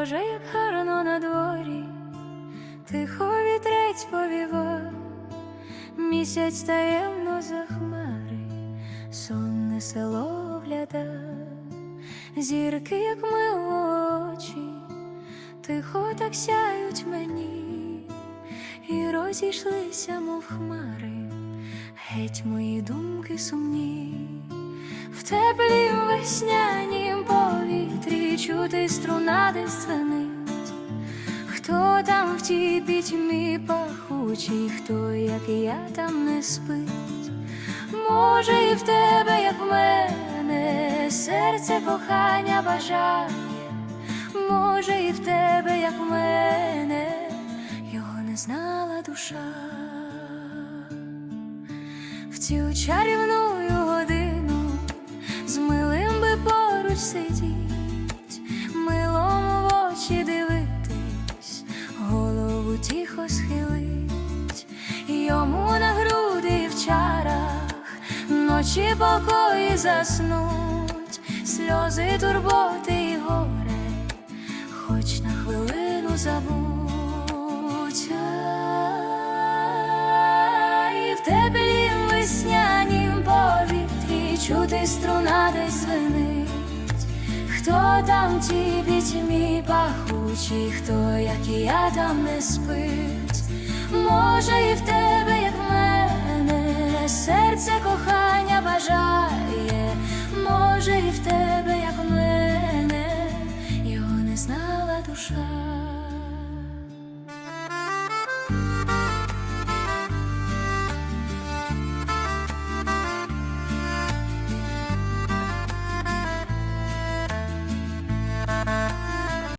Боже, як гарно на дворі, тихо вітрець повіва, місяць таємно за хмари, сонне село огляда, зірки, як ми очі, тихо так сяють мені, і розійшлися, мов хмари, геть мої думки сумні. В теплім веснянім чути струна десь дзвенить. Хто там в тій пітьмі пахучій, хто, як я, там не спить? Може, і в тебе, як в мене, серце кохання бажає, може, і в тебе, як в мене, його не знала душа. В цю чарівну годину з милим би поруч сидіть, ночі покої заснуть, сльози, турботи і горе, хоч на хвилину забудь. І в теплім веснянім повітрі чути струна десь звенить. Хто там ті пітьмі пахучі, хто, як і я, там не спить. Може, і в тебе, душа.